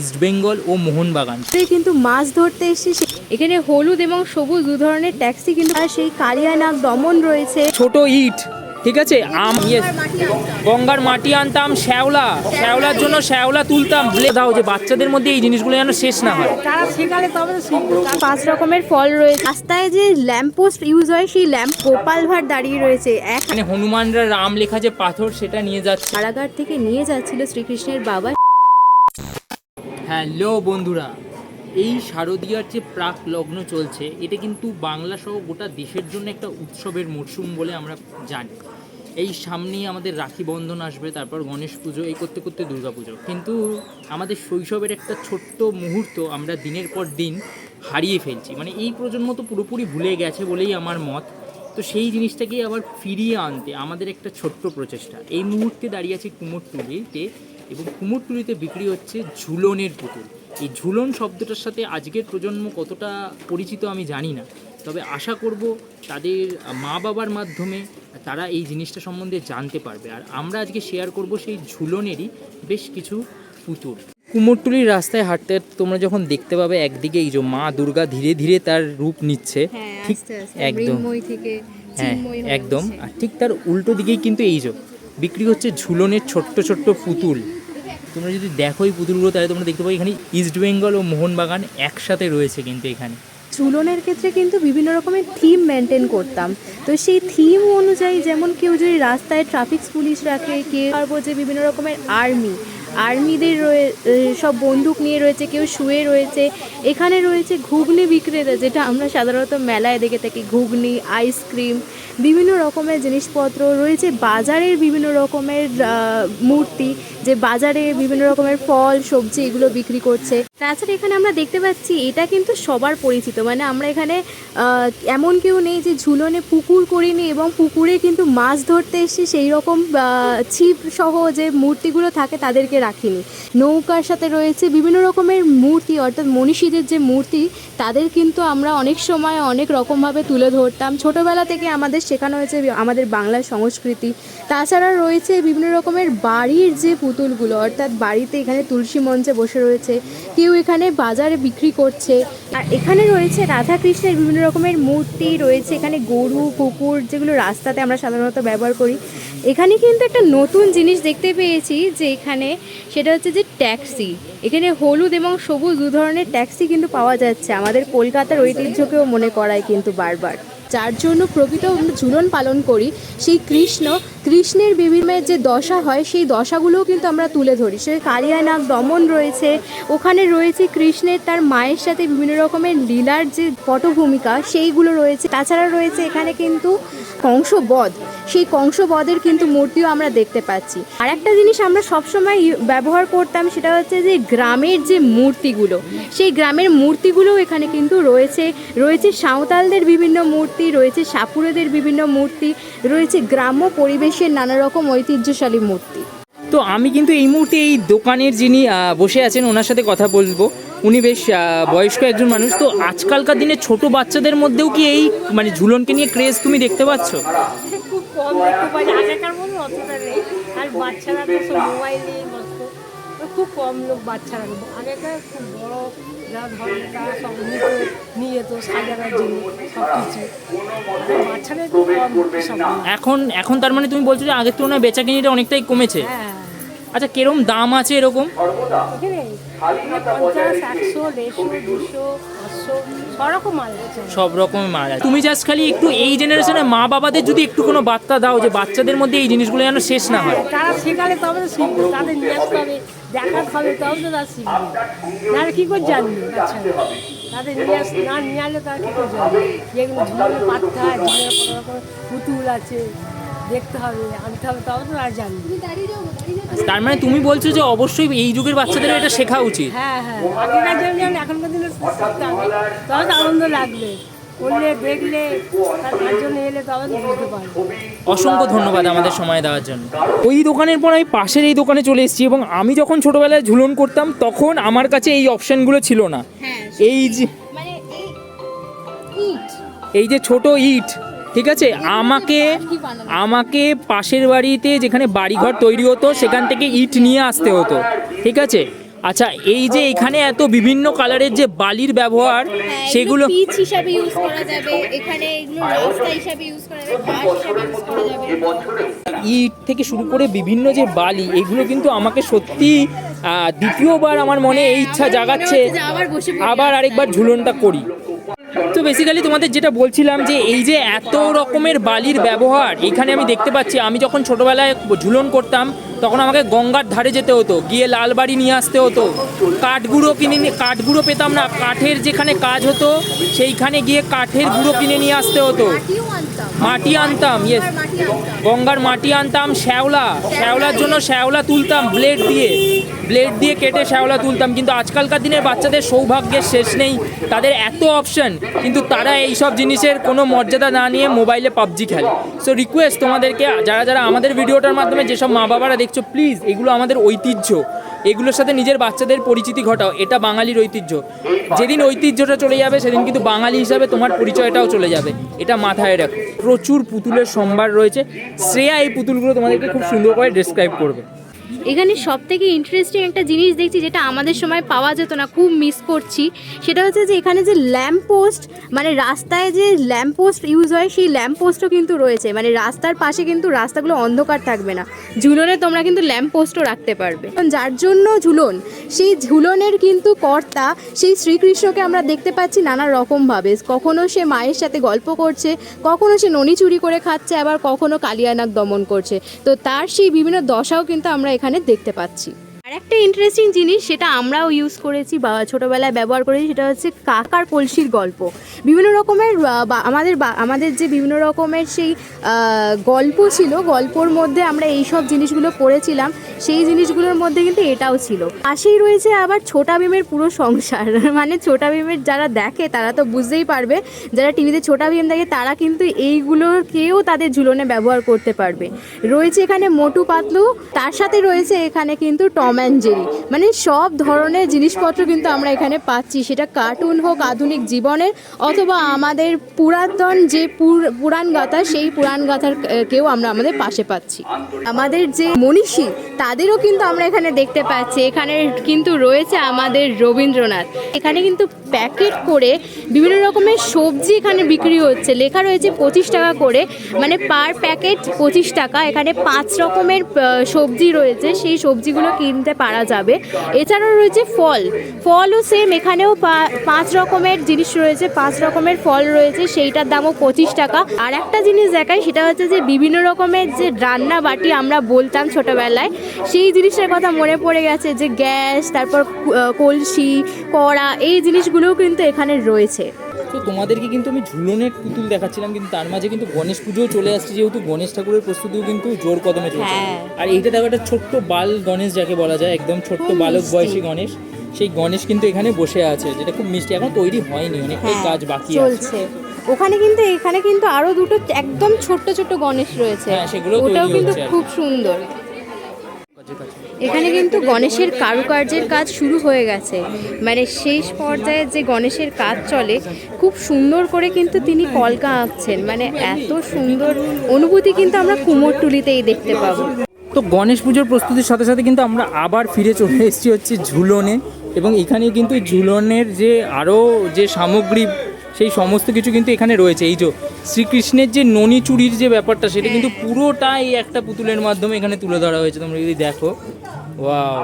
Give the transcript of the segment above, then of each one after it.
East Bengal ও মোহনবাগান। সে কিন্তু মাছ ধরতে এসেছে এখানে হলুদ এবং সবুজ দু ধরনের ট্যাক্সি কিন্তু আর সেই কালিয়ানাগ দমন রয়েছে। ছোট ইট ঠিক আছে? আম গঙ্গার মাটি আনতাম শ্যাওলা। শ্যাওলার জন্য শ্যাওলা তুলতাম। দাও যে বাচ্চাদের মধ্যে এই জিনিসগুলো যেন শেষ না হয়। পাঁচ রকমের ফল রয়েছে। রাস্তায় যে ল্যাম্প পোস্ট ইউজ হয় সেই ল্যাম্প গোপাল ভাট দাঁড়িয়ে রয়েছে। এক মানে হনুমানরা রাম লেখা যে পাথর সেটা নিয়ে যাচ্ছে। কারাগার থেকে নিয়ে যাচ্ছিল শ্রীকৃষ্ণের বাবা। হ্যালো বন্ধুরা, এই শারদীয়ার যে প্রাক লগ্ন চলছে, এটা কিন্তু বাংলা সহ গোটা দেশের জন্য একটা উৎসবের মরশুম বলে আমরা জানি। এই সামনেই আমাদের রাখি বন্ধন আসবে, তারপর গণেশ পুজো, এই করতে করতে দুর্গা পুজো। কিন্তু আমাদের শৈশবের একটা ছোট্ট মুহূর্ত আমরা দিনের পর দিন হারিয়ে ফেলছি। মানে এই প্রজন্ম তো পুরোপুরি ভুলে গেছে বলেই আমার মত। তো সেই জিনিসটাকেই আবার ফিরিয়ে আনতে আমাদের একটা ছোট্ট প্রচেষ্টা। এই মুহূর্তে দাঁড়িয়ে আছে কুমোরটুলিতে। এবং কুমোরটুলিতে বিক্রি হচ্ছে ঝুলনের পুতুল। এই ঝুলন শব্দটার সাথে আজকের প্রজন্ম কতটা পরিচিত আমি জানি না। তবে আশা করব তাদের মা বাবার মাধ্যমে তারা এই জিনিসটা সম্বন্ধে জানতে পারবে। আর আমরা আজকে শেয়ার করব সেই ঝুলনেরই বেশ কিছু পুতুল। কুমোরটুলির রাস্তায় হাঁটতে তোমরা যখন দেখতে পাবে একদিকে এই যে মা দুর্গা ধীরে ধীরে তার রূপ নিচ্ছে ঠিক একদম। হ্যাঁ একদম। আর ঠিক তার উল্টো দিকেই কিন্তু এই যে বিক্রি হচ্ছে ঝুলনের ছোট্ট ছোট্ট পুতুল। তোমরা যদি দেখো এই পুতুলগুলো, তাহলে তোমরা দেখতে পাবে এখানে ইস্ট বেঙ্গল ও মোহনবাগান একসাথে রয়েছে কিন্তু এখানে। চুলনের ক্ষেত্রে কিন্তু বিভিন্ন রকমের থিম মেনটেন করতাম। তো সেই থিম অনুযায়ী যেমন কেউ যদি রাস্তায় ট্রাফিক পুলিশ রাখে, কেউ পারব যে বিভিন্ন রকমের আর্মি আর্মিদের রয়ে সব বন্দুক নিয়ে রয়েছে, কেউ শুয়ে রয়েছে। এখানে রয়েছে ঘুগনি বিক্রেতা, যেটা আমরা সাধারণত মেলায় দেখে থাকি। ঘুগনি, আইসক্রিম, বিভিন্ন রকমের জিনিসপত্র রয়েছে। বাজারের বিভিন্ন রকমের মূর্তি, যে বাজারে বিভিন্ন রকমের ফল, সবজি এগুলো বিক্রি করছে। তাছাড়া এখানে আমরা দেখতে পাচ্ছি, এটা কিন্তু সবার পরিচিত। মানে আমরা এখানে এমন কেউ নেই যে ঝুলনে পুকুর করিনি এবং পুকুরে কিন্তু মাছ ধরতে এসে সেই রকম ছিপ সহ যে মূর্তিগুলো থাকে তাদেরকে রাখিনি। নৌকার সাথে রয়েছে বিভিন্ন রকমের মূর্তি, অর্থাৎ মনীষীদের যে মূর্তি, তাদের কিন্তু আমরা অনেক সময় অনেক রকমভাবে তুলে ধরতাম। ছোটোবেলা থেকে আমাদের শেখানো হয়েছে আমাদের বাংলার সংস্কৃতি। তাছাড়া রয়েছে বিভিন্ন রকমের বাড়ির যে পুতুলগুলো, অর্থাৎ বাড়িতে এখানে তুলসী মঞ্চে বসে রয়েছে। কেউ এখানে বাজারে বিক্রি করছে। আর এখানে রয়েছে রাধা কৃষ্ণের বিভিন্ন রকমের মূর্তি, রয়েছে এখানে গরু, কুকুর যেগুলো রাস্তাতে আমরা সাধারণত ব্যবহার করি। এখানে কিন্তু একটা নতুন জিনিস দেখতে পেয়েছি যে এখানে সেটা হচ্ছে যে ট্যাক্সি। এখানে হলুদ এবং সবুজ দু ধরনের ট্যাক্সি কিন্তু পাওয়া যাচ্ছে। আমাদের কলকাতার ঐতিহ্যকেও মনে করায় কিন্তু বারবার। যার জন্য প্রকৃত ঝুলন পালন করি, সেই কৃষ্ণ, কৃষ্ণের বিভিন্ন যে দশা হয়, সেই দশাগুলোও কিন্তু আমরা তুলে ধরি। সে কালিয়ানাগ দমন রয়েছে, ওখানে রয়েছে কৃষ্ণের, তার মায়ের সাথে বিভিন্ন রকমের লীলার যে পটভূমিকা, সেইগুলো রয়েছে। তাছাড়া রয়েছে এখানে কিন্তু কংসবধ। সেই কংসবধের কিন্তু মূর্তিও আমরা দেখতে পাচ্ছি। আর একটা জিনিস আমরা সবসময় ব্যবহার করতাম, সেটা হচ্ছে যে গ্রামের যে মূর্তিগুলো, সেই গ্রামের মূর্তিগুলোও এখানে কিন্তু রয়েছে। রয়েছে সাঁওতালদের বিভিন্ন মূর্তি রয়েছে সাপুরেদের বিভিন্ন মূর্তি রয়েছে গ্রাম্য পরিবেশের নানা রকম ঐতিহ্যশালী মূর্তি। তো আমি কিন্তু এই মুহূর্তে এই দোকানের যিনি আহ, বসে আছেন ওনার সাথে কথা বলব। উনি বেশ বয়স্ক একজন মানুষ। তো আজকালকার দিনে ছোট বাচ্চাদের মধ্যেও কি এই মানে ঝুলনকে নিয়ে ক্রেজ তুমি দেখতে পাচ্ছ? খুব কম দেখতে পাই। আগেকার মতো অতটা নেই। আর বাচ্চারা তো সব মোবাইল নিয়ে ব্যস্ত তো খুব কম লোক বাচ্চারা আগেকার খুব বড় যারা ধরে তারা সব নিত নিয়ে যেত সাজানোর জন্য সব কিছু বাচ্চাদের খুব কম এখন এখন তার মানে তুমি বলছো যে আগের তুলনায় বেচা কিনিটা অনেকটাই কমেছে? হ্যাঁ। আচ্ছা কিরম দাম আছে এরকম? সব রকম মাল আছে। সব রকমের মাল আছে। তুমি জাস্ট খালি একটু এই জেনারেশনে মা বাবাদের যদি একটু কোনো বার্তা দাও যে বাচ্চাদের মধ্যে এই জিনিসগুলো যেন শেষ না হয়। তারা শেখালে তবে তাদের নিয়ে আসতে হবে। হবে তবে তো তারা শিখবে। নাহলে কী করে জানবে? বাচ্চারা তাদের নিয়ে আস না নিয়ে আসলে তারা কী করে জানবে? যেগুলো ঝুলের পাত্তা ঝুলে কত রকম পুতুল আছে দেখতে হবে আনতে হবে তবে তো তারা জানবে তার মানে তুমি বলছো যে অবশ্যই এই যুগের বাচ্চাদের এটা শেখা উচিত? হ্যাঁ হ্যাঁ। আগেকার যেমন এখনকার দিনে শিখতে হবে তবে তো আনন্দ লাগবে। করলে দেখলে তার তার জন্য এলে তবে বুঝতে পারবে। অসংখ্য ধন্যবাদ আমাদের সময় দেওয়ার জন্য। ওই দোকানের পর আমি পাশের এই দোকানে চলে এসেছি এবং আমি যখন ছোটবেলায় ঝুলন করতাম তখন আমার কাছে এই অপশনগুলো ছিল না। এই যে মানে এই এই যে ছোট ইট ঠিক আছে? আমাকে আমাকে পাশের বাড়িতে যেখানে বাড়িঘর তৈরি হতো সেখান থেকে ইট নিয়ে আসতে হতো ঠিক আছে? আচ্ছা এই যে এখানে এত বিভিন্ন কালারের যে বালির ব্যবহার সেগুলো পিচ হ্যাঁ, হিসাবে ইউজ করা যাবে এখানে এগুলো রাস্তা হিসাবে ইউজ করা যাবে ঘাট হিসাবে ইউজ করা যাবে। ইট থেকে শুরু করে বিভিন্ন যে বালি এগুলো কিন্তু আমাকে সত্যি দ্বিতীয়বার আমার মনে এই ইচ্ছা জাগাচ্ছে। আবার আরেকবার ঝুলনটা করি। তো বেসিক্যালি তোমাদের যেটা বলছিলাম যে এই যে এত রকমের বালির ব্যবহার, এখানে আমি দেখতে পাচ্ছি, আমি যখন ছোটবেলায় ঝুলন করতাম, তখন আমাকে গঙ্গার ধারে যেতে হতো, গিয়ে লালবাড়ি নিয়ে আসতে হতো। কাঠগুঁড়ো কিনে নিয়ে কাঠগুঁড়ো পেতাম না, কাঠের যেখানে কাজ হতো, সেইখানে গিয়ে কাঠের গুঁড়ো কিনে নিয়ে আসতে হতো। মাটি আনতাম ইয়েস গঙ্গার মাটি আনতাম, শ্যাওলা। শ্যাওলার জন্য শ্যাওলা তুলতাম ব্লেড দিয়ে। ব্লেড দিয়ে কেটে শ্যাওলা তুলতাম, কিন্তু আজকালকার দিনের বাচ্চাদের সৌভাগ্যের শেষ নেই। তাদের এত অপশন কিন্তু তারা এই সব জিনিসের কোনো মর্যাদা না নিয়ে মোবাইলে পাবজি খেলে। সো রিকোয়েস্ট তোমাদেরকে, যারা যারা আমাদের ভিডিওটার মাধ্যমে যেসব মা বাবারা দেখছ প্লিজ এগুলো আমাদের ঐতিহ্য। এগুলোর সাথে নিজের বাচ্চাদের পরিচিতি ঘটাও, এটা বাঙালির ঐতিহ্য। যেদিন ঐতিহ্যটা চলে যাবে, সেদিন কিন্তু বাঙালি হিসাবে তোমার পরিচয়টাও চলে যাবে। এটা মাথায় রাখো। প্রচুর পুতুলের সম্ভার রয়েছে। শ্রেয়া এই পুতুলগুলো তোমাদেরকে খুব সুন্দর করে ডেসক্রাইব করবে। এখানে সব থেকে ইন্টারেস্টিং একটা জিনিস দেখছি যেটা আমাদের সময় পাওয়া যেত না, খুব মিস করছি। সেটা হচ্ছে যে এখানে যে ল্যাম্প পোস্ট মানে রাস্তায় যে ল্যাম্প পোস্ট ইউজ হয়, সেই ল্যাম্প পোস্টও কিন্তু রয়েছে। মানে রাস্তার পাশে কিন্তু রাস্তাগুলো অন্ধকার থাকবে না। ঝুলনে তোমরা কিন্তু ল্যাম্প পোস্টও রাখতে পারবে। যার জন্য ঝুলন, সেই ঝুলনের কিন্তু কর্তা, সেই শ্রীকৃষ্ণকে আমরা দেখতে পাচ্ছি নানা রকমভাবে। কখনো সে মায়ের সাথে গল্প করছে, কখনো সে ননি চুরি করে খাচ্ছে, আবার কখনো কালিয়ানাগ দমন করছে। তো তার সেই বিভিন্ন দশাও কিন্তু আমরা এখানে দেখতে পাচ্ছি। একটা ইন্টারেস্টিং জিনিস সেটা আমরাও ইউজ করেছি বা ছোটোবেলায় ব্যবহার করেছি, সেটা হচ্ছে কাকার কলসির গল্প। বিভিন্ন রকমের আমাদের আমাদের যে বিভিন্ন রকমের সেই গল্প ছিল, গল্পর মধ্যে আমরা এই সব জিনিসগুলো পড়েছিলাম, সেই জিনিসগুলোর মধ্যে কিন্তু এটাও ছিল। পাশেই রয়েছে আবার ছোটা ভীমের পুরো সংসার। মানে ছোটা ভীমের যারা দেখে, তারা তো বুঝতেই পারবে, যারা টিভিতে ছোটা ভীম দেখে, তারা কিন্তু এইগুলোকেও তাদের ঝুলনে ব্যবহার করতে পারবে। রয়েছে এখানে মোটু পাতলু, তার সাথে রয়েছে এখানে কিন্তু টম অ্যান্ড মানে সব ধরনের জিনিসপত্র কিন্তু আমরা এখানে পাচ্ছি। সেটা কার্টুন হোক, আধুনিক জীবনের, অথবা আমাদের পুরাতন যে পুর- পুরাণ গাথা, সেই পুরাণ গাথার কেউ আমরা আমাদের পাশে পাচ্ছি। আমাদের যে মনীষী, তাদেরও কিন্তু আমরা এখানে দেখতে পাচ্ছি। এখানে কিন্তু রয়েছে আমাদের রবীন্দ্রনাথ। এখানে কিন্তু প্যাকেট করে বিভিন্ন রকমের সবজি এখানে বিক্রি হচ্ছে। লেখা রয়েছে পঁচিশ টাকা করে। মানে পার প্যাকেট পঁচিশ টাকা। এখানে পাঁচ রকমের সবজি রয়েছে। সেই সবজিগুলো কিনতে পারা যাবে। এছাড়াও রয়েছে ফল। ফলও সেম এখানেও পাঁচ রকমের জিনিস রয়েছে পাঁচ রকমের ফল রয়েছে সেইটার দামও পঁচিশ টাকা। আর একটা জিনিস দেখায় সেটা হচ্ছে যে বিভিন্ন রকমের যে রান্না বাটি আমরা বলতাম ছোটবেলায় সেই জিনিসটার কথা মনে পড়ে গেছে যে গ্যাস তারপর কলসি কড়া এই জিনিসগুলোও কিন্তু এখানে রয়েছে। তো তোমাদেরকে কিন্তু আমি ঝুলনের পুতুল দেখাচ্ছিলাম কিন্তু তার মাঝে কিন্তু গণেশ পুজোও চলে আসছে যেহেতু গণেশ ঠাকুরের প্রস্তুতিও কিন্তু জোর কদমে চলছে। হ্যাঁ। আর এইটা দেখো একটা ছোট্ট বাল গণেশ যাকে বলা যায় একদম ছোট্ট বালক বয়সী গণেশ। সেই গণেশ কিন্তু এখানে বসে আছে যেটা খুব মিষ্টি। এখন তৈরি হয়নি অনেকটাই কাজ বাকি আছে। হ্যাঁ, ওখানে কিন্তু এখানে কিন্তু আরও দুটো একদম ছোট্ট ছোট্ট গণেশ রয়েছে। হ্যাঁ, ওটাও কিন্তু। খুব সুন্দর। এখানে কিন্তু গণেশের কারুকার্যের কাজ শুরু হয়ে গেছে। মানে শেষ পর্যায়ে যে গণেশের কাজ চলে খুব সুন্দর করে কিন্তু তিনি কলকা আঁকছেন। মানে এত সুন্দর অনুভূতি কিন্তু আমরা কুমোরটুলিতেই দেখতে পাবো। তো গণেশ পুজোর প্রস্তুতির সাথে সাথে কিন্তু আমরা আবার ফিরে চলে এসেছি হচ্ছে ঝুলনে এবং এখানে কিন্তু ঝুলনের যে আরও যে সামগ্রী, সেই সমস্ত কিছু কিন্তু এখানে রয়েছে। এই যে শ্রীকৃষ্ণের যে ননি চুরির যে ব্যাপারটা, সেটা কিন্তু পুরোটাই একটা পুতুলের মাধ্যমে এখানে তুলে ধরা হয়েছে। তোমরা যদি দেখো, ওয়াও।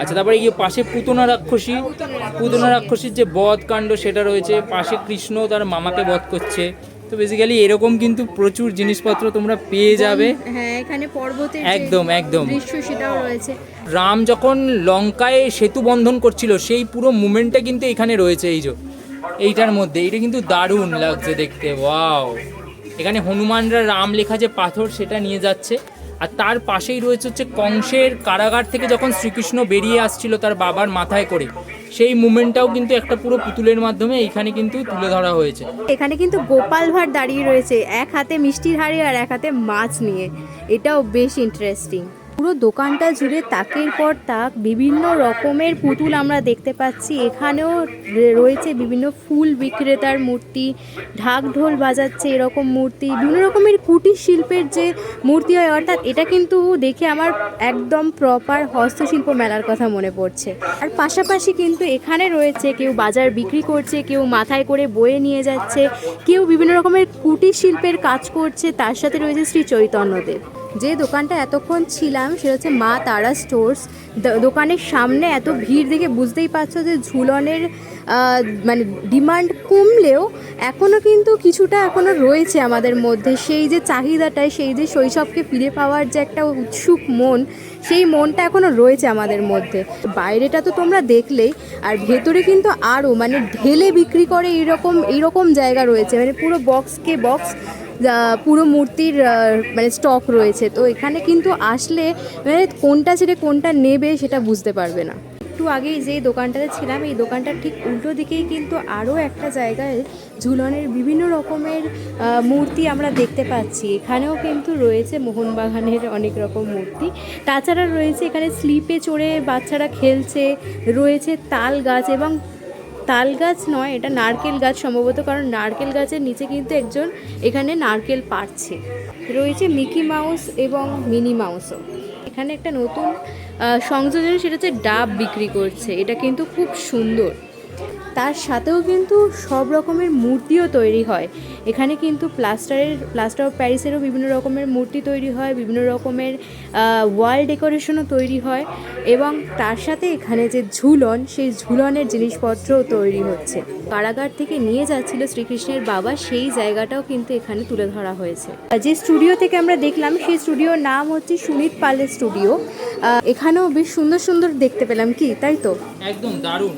আচ্ছা তারপরে পাশে পুতনা রাক্ষসী, পুতনা রাক্ষসীর যে বধ কাণ্ড, সেটা রয়েছে। পাশে কৃষ্ণ তার মামাকে বধ করছে। তো বেসিক্যালি এরকম কিন্তু প্রচুর জিনিসপত্র তোমরা পেয়ে যাবে। হ্যাঁ এখানে পর্বতের একদম একদম। দৃশ্য সেটাও রয়েছে। রাম যখন লঙ্কায় সেতু বন্ধন করছিল সেই পুরো মুমেন্টটা কিন্তু এখানে রয়েছে এই যে। এইটার মধ্যে এটা কিন্তু দারুণ লাগছে দেখতে ওয়াও এখানে হনুমানরা রাম লেখা যে পাথর সেটা নিয়ে যাচ্ছে। আর তার পাশেই রয়েছে হচ্ছে কংসের কারাগার থেকে যখন শ্রীকৃষ্ণ বেরিয়ে আসছিল তার বাবার মাথায় করে, সেই মুমেন্টটাও কিন্তু একটা পুরো পুতুলের মাধ্যমে এখানে কিন্তু তুলে ধরা হয়েছে। এখানে কিন্তু গোপাল ভাঁড় দাঁড়িয়ে রয়েছে, এক হাতে মিষ্টির হাড়ি আর এক হাতে মাছ নিয়ে। এটাও বেশ ইন্টারেস্টিং পুরো দোকানটা জুড়ে তাকের পর তাক বিভিন্ন রকমের পুতুল আমরা দেখতে পাচ্ছি। এখানেও রয়েছে বিভিন্ন ফুল বিক্রেতার মূর্তি, ঢাক ঢোল বাজাচ্ছে এরকম মূর্তি, বিভিন্ন রকমের কুটির শিল্পের যে মূর্তি হয়, অর্থাৎ এটা কিন্তু দেখে আমার একদম প্রপার হস্তশিল্প মেলার কথা মনে পড়ছে। আর পাশাপাশি কিন্তু এখানে রয়েছে, কেউ বাজার বিক্রি করছে, কেউ মাথায় করে বয়ে নিয়ে যাচ্ছে, কেউ বিভিন্ন রকমের কুটির শিল্পের কাজ করছে, তার সাথে রয়েছে শ্রী চৈতন্যদেব। যে দোকানটা এতক্ষণ ছিলাম সেটা হচ্ছে মা তারা স্টোর্স। দোকানের সামনে এত ভিড় দেখে বুঝতেই পারছ যে ঝুলনের মানে ডিমান্ড কমলেও এখনও কিন্তু কিছুটা এখনও রয়েছে আমাদের মধ্যে। সেই যে চাহিদাটাই, সেই যে শৈশবকে ফিরে পাওয়ার যে একটা উৎসুক মন, সেই মনটা এখনও রয়েছে আমাদের মধ্যে। বাইরেটা তো তোমরা দেখলেই, আর ভেতরে কিন্তু আরও মানে ঢেলে বিক্রি করে এইরকম এইরকম জায়গা রয়েছে। মানে পুরো বক্সকে বক্স পুরো মূর্তির মানে স্টক রয়েছে। তো এখানে কিন্তু আসলে মানে কোনটা ছেড়ে কোনটা নেবে সেটা বুঝতে পারবে না। একটু আগেই যে দোকানটাতে ছিলাম, এই দোকানটার ঠিক উল্টো দিকেই কিন্তু আরও একটা জায়গায় ঝুলনের বিভিন্ন রকমের মূর্তি আমরা দেখতে পাচ্ছি। এখানেও কিন্তু রয়েছে মোহনবাগানের অনেক রকম মূর্তি। তাছাড়া রয়েছে এখানে স্লিপে চড়ে বাচ্চারা খেলছে, রয়েছে তাল গাছ এবং তাল গাছ নয়, এটা নারকেল গাছ সম্ভবত, কারণ নারকেল গাছের নিচে কিন্তু একজন এখানে নারকেল পাড়ছে। রয়েছে মিকি মাউস এবং মিনি মাউসও। এখানে একটা নতুন সংযোজন, সেটা হচ্ছে ডাব বিক্রি করছে। এটা কিন্তু খুব সুন্দর। তার সাথেও কিন্তু সব রকমের মূর্তিও তৈরি হয়। এখানে কিন্তু প্লাস্টারের, প্লাস্টার অফ প্যারিসেরও বিভিন্ন রকমের মূর্তি তৈরি হয়, বিভিন্ন রকমের ওয়াল ডেকোরেশনও তৈরি হয় এবং তার সাথে এখানে যে ঝুলন, সেই ঝুলনের জিনিসপত্রও তৈরি হচ্ছে। কারাগার থেকে নিয়ে যাচ্ছিল শ্রীকৃষ্ণের বাবা, সেই জায়গাটাও কিন্তু এখানে তুলে ধরা হয়েছে। যে স্টুডিও থেকে আমরা দেখলাম, সেই স্টুডিওর নাম হচ্ছে সুনীত পালের স্টুডিও। এখানেও বেশ সুন্দর সুন্দর দেখতে পেলাম কি, তাই তো? একদম দারুণ।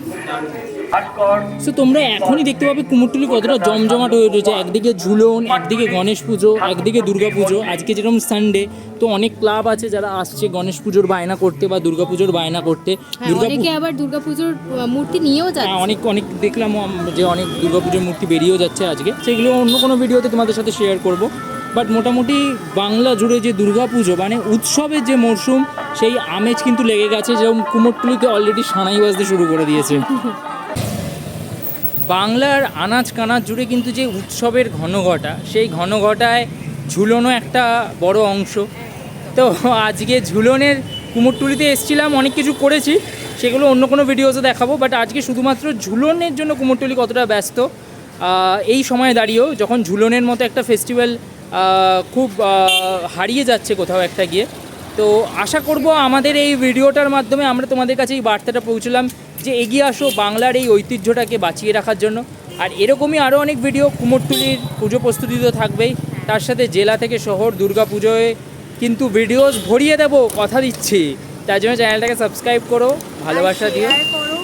সো তোমরা এখনই দেখতে পাবে কুমোরটুলি কতটা জমজমাট হয়ে রয়েছে একদিকে ঝুলন একদিকে গণেশ পুজো একদিকে দুর্গা পুজো। আজকে যেরকম সানডে তো অনেক ক্লাব আছে যারা আসছে গণেশ পুজোর বায়না করতে বা দুর্গা পুজোর বায়না করতে। হ্যাঁ অনেকে আবার দুর্গাপুজোর আহ, মূর্তি নিয়েও হ্যাঁ যাচ্ছে অনেক অনেক দেখলাম যে অনেক দুর্গাপুজোর মূর্তি বেরিয়েও যাচ্ছে আজকে। সেগুলো অন্য কোনো ভিডিওতে তোমাদের সাথে শেয়ার করব। বাট মোটামুটি বাংলা জুড়ে যে দুর্গাপুজো মানে উৎসবের যে মরশুম সেই আমেজ কিন্তু লেগে গেছে। যেরকম কুমোরটুলিতে অলরেডি সানাই বাজতে শুরু করে দিয়েছে। বাংলার আনাজ কানাজ জুড়ে কিন্তু যে উৎসবের ঘনঘটা, সেই ঘনঘটায় ঝুলনও একটা বড় অংশ। তো আজকে ঝুলনের কুমোরটুলিতে এসেছিলাম, অনেক কিছু করেছি, সেগুলো অন্য কোনো ভিডিওতে দেখাবো বাট আজকে শুধুমাত্র ঝুলনের জন্য কুমোরটুলি কতটা ব্যস্ত এই সময় দাঁড়িয়েও যখন ঝুলনের মতো একটা ফেস্টিভ্যাল খুব হারিয়ে যাচ্ছে কোথাও একটা গিয়ে। তো আশা করব আমাদের এই ভিডিওটার মাধ্যমে আমরা তোমাদের কাছে এই বার্তাটা পৌঁছলাম। যে এগিয়ে আসো বাংলার এই ঐতিহ্যটাকে বাঁচিয়ে রাখার জন্য। আর এরকমই আরও অনেক ভিডিও কুমোরটুলির পুজো প্রস্তুতি তো থাকবেই। তার সাথে জেলা থেকে শহর দুর্গা পুজোয় কিন্তু ভিডিওস ভরিয়ে দেবো কথা দিচ্ছি। তার জন্য চ্যানেলটাকে সাবস্ক্রাইব করো ভালোবাসা দিয়ে করো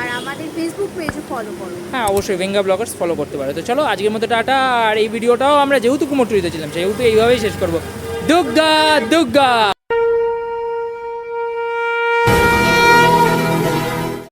আর আমাদের ফেসবুক পেজও ফলো করো। হ্যাঁ অবশ্যই ভেঙ্গা ব্লগার্স ফলো করতে পারো। তো চলো আজকের মতো টাটা। আর এই ভিডিওটাও আমরা যেহেতু কুমোরটুলিতে ছিলাম সেহেতু এইভাবেই শেষ করব। দুর্গা দুর্গা